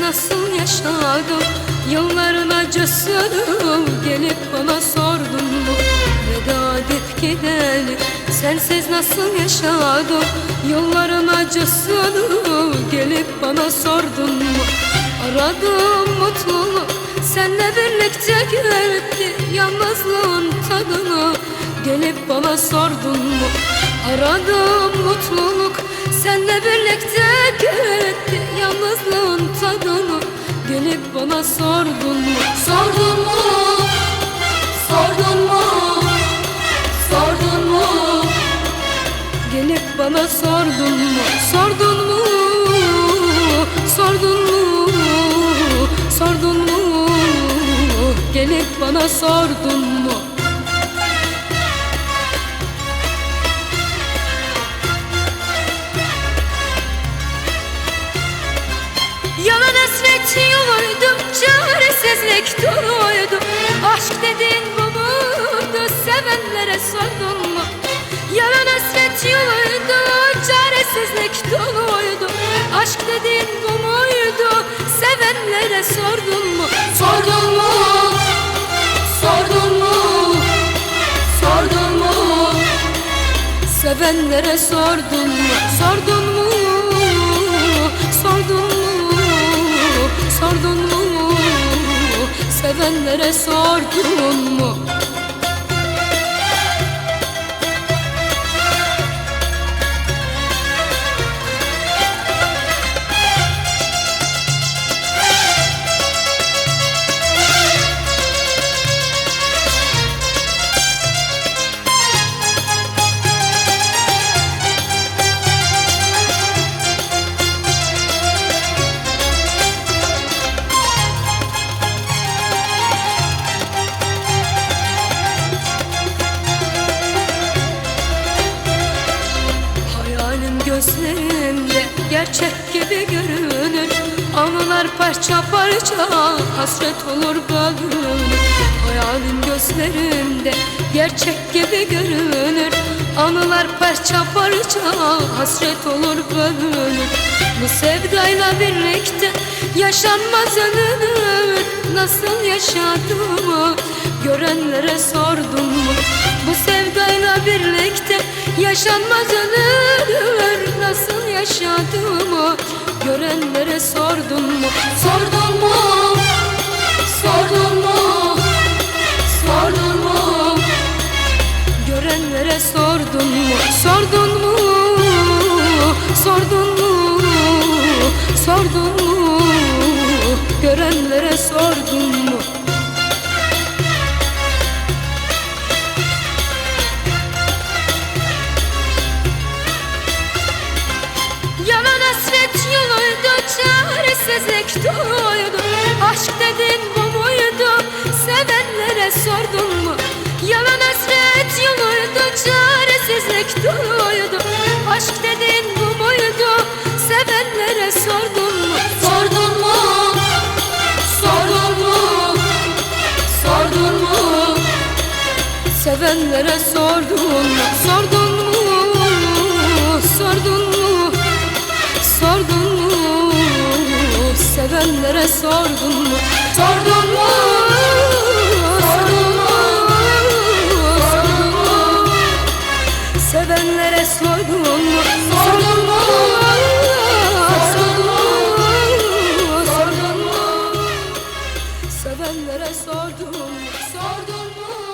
nasıl yaşadım Yılların acısını gelip bana sordun mu? Veda edip gideli sensiz nasıl yaşadım Yılların acısını gelip bana sordun mu? Aradığım mutluluk senle birlikte geldi Yalnızlığın tadını. Gelip bana sordun mu? Aradığım mutluluk senle birlikte geldi Yalnızlığın tadını gelip bana sordun mu Sordun mu? Sordun mu? Sordun mu? Gelip bana sordun mu? Sordun mu? Sordun mu? Sordun mu? Gelip bana sordun mu? Hasret yoluydu, çaresizlik doluydu Aşk dediğin bu muydu, sevenlere sordun mu? Yalan hasret yoluydu, çaresizlik doluydu Aşk dediğin bu muydu, sevenlere sordun mu? Sordun mu? Sordun mu? Sordun mu? Sevenlere sordun mu? Sordun mu? Sevenlere sordun mu? Gerçek gibi görünür. Anılar parça parça hasret olur bölünür. Hayalim gözlerimde gerçek gibi görünür. Anılar parça parça hasret olur bölünür. Bu sevdayla birlikte yaşanmaz ömür. Nasıl yaşadığımı görenlere sordum mu? Bu sevdayla birlikte yaşanmaz ömür. Nasıl yaşadığımı görenlere sordun mu? Sordun mu? Sordun mu? Sordun mu? Görenlere sordun mu? Sordun mu? Sordun mu? Sordun mu? Görenlere sordun mu? Çaresizlik doluydu Aşk dedin bu muydu, sevenlere sordun mu? Yalan hasret yoluydu, çaresizlik doluydu Aşk dedin bu muydu, sevenlere görenlere sordun mu? Sordun mu? Sordun mu? Sordun mu? Sevenlere mu? Sordun mu? Sordun mu? Sordun mu? Sevenlere sordun mu? Sordun mu?